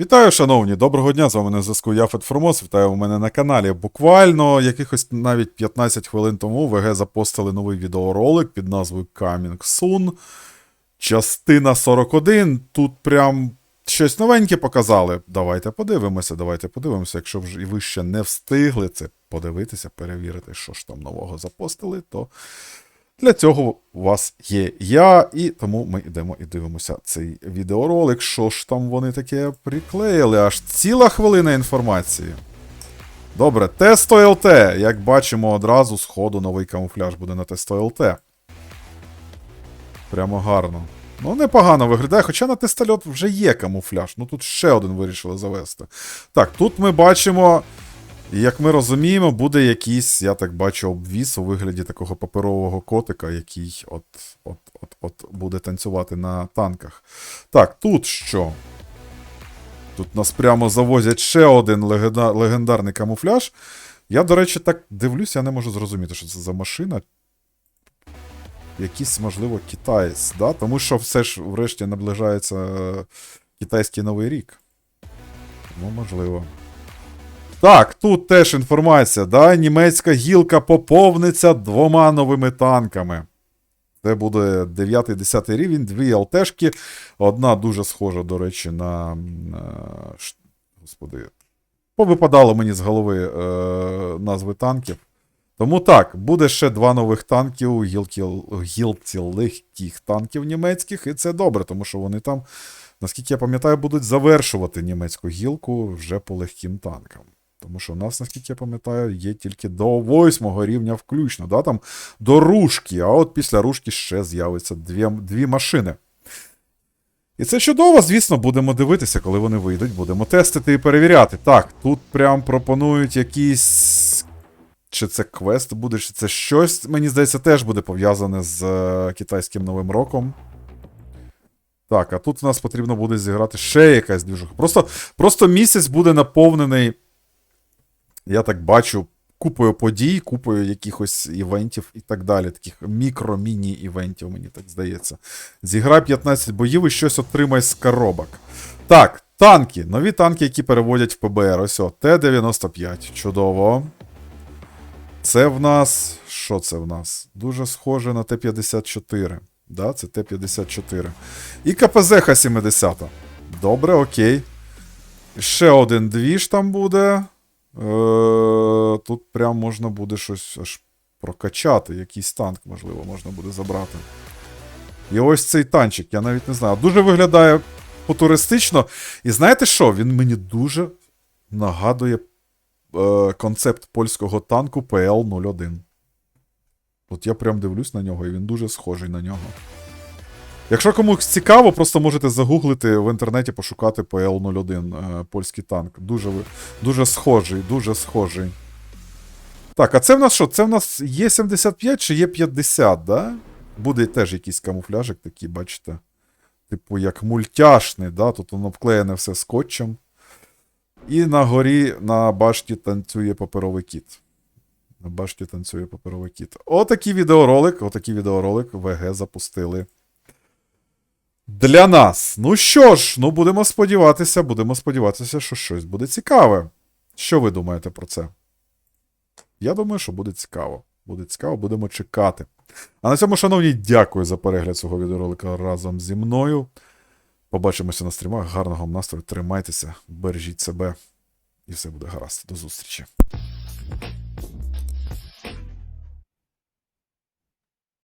Вітаю, шановні! Доброго дня! З вами на зв'язку я Фет Формос. Вітаю у мене на каналі. Буквально якихось навіть 15 хвилин тому ВГ запостили новий відеоролик під назвою Coming Soon. Частина 41. Тут прям щось новеньке показали. Давайте подивимося, давайте подивимося. Якщо вже і ви ще не встигли це подивитися, перевірити, що ж там нового запостили, то для цього у вас є я, і тому ми йдемо і дивимося цей відеоролик. Що ж там вони таке приклеїли? Аж ціла хвилина інформації. Добре, тесто ЛТ. Як бачимо, одразу з ходу новий камуфляж буде на тесто ЛТ. Прямо гарно. Ну, непогано виглядає, хоча на тестольот вже є камуфляж. Ну тут ще один вирішили завести. Так, тут ми бачимо. І як ми розуміємо, буде якийсь, я так бачу, обвіс у вигляді такого паперового котика, який от, от, от, от буде танцювати на танках. Так, тут що? Тут нас прямо завозять ще один легенда- легендарний камуфляж. Я, до речі, так дивлюсь, я не можу зрозуміти, що це за машина. Якийсь, можливо, китаєць, да? тому що все ж врешті наближається е, китайський новий рік. Ну, можливо. Так, тут теж інформація, да? Німецька гілка поповниться двома новими танками. Це буде 9-10 рівень, дві ЛТшки. Одна дуже схожа, до речі, на. е, Господи. Повипадало мені з голови е, назви танків. Тому так, буде ще два нових танків у гілки, гілці легких танків німецьких, і це добре, тому що вони там, наскільки я пам'ятаю, будуть завершувати німецьку гілку вже по легким танкам. Тому що у нас, наскільки я пам'ятаю, є тільки до восьмого рівня включно, да, там до ружки, а от після ружки ще з'явиться дві, дві машини. І це чудово, звісно, будемо дивитися, коли вони вийдуть, будемо тестити і перевіряти. Так, тут прям пропонують якісь. Чи це квест буде, чи це щось, мені здається, теж буде пов'язане з е, китайським Новим роком. Так, а тут у нас потрібно буде зіграти ще якась двіжуха. Просто, просто місяць буде наповнений, я так бачу, купою подій, купою якихось івентів і так далі. Таких мікро-міні-івентів, мені так здається. Зіграй 15 боїв і щось отримай з коробок. Так, танки. Нові танки, які переводять в ПБР. Ось о, Т-95. Чудово. Це в нас. Що це в нас? Дуже схоже на Т-54. Да, це Т-54. І КПЗ Х-70. Добре, окей. Ще один двіж там буде. Е, тут прям можна буде щось аж прокачати. Якийсь танк, можливо, можна буде забрати. І ось цей танчик, я навіть не знаю. Дуже виглядає футуристично. І знаєте що? Він мені дуже нагадує е, концепт польського танку ПЛ-01. От я прям дивлюсь на нього, і він дуже схожий на нього. Якщо комусь цікаво, просто можете загуглити в інтернеті, пошукати ПЛ-01 е, польський танк. Дуже, дуже схожий, дуже схожий. Так, а це в нас що? Це в нас є 75 чи є 50, да? Буде теж якийсь камуфляжик такий, бачите. Типу, як мультяшний, да? Тут воно обклеєне все скотчем. І на горі на башті танцює паперовий кіт. На башті танцює паперовий кіт. Отакий відеоролик, отакий відеоролик ВГ запустили. Для нас. Ну що ж, ну будемо сподіватися, будемо сподіватися, що щось буде цікаве. Що ви думаєте про це? Я думаю, що буде цікаво. Буде цікаво, будемо чекати. А на цьому, шановні, дякую за перегляд цього відеоролика разом зі мною. Побачимося на стрімах. Гарного вам настрою, тримайтеся, бережіть себе, і все буде гаразд. До зустрічі.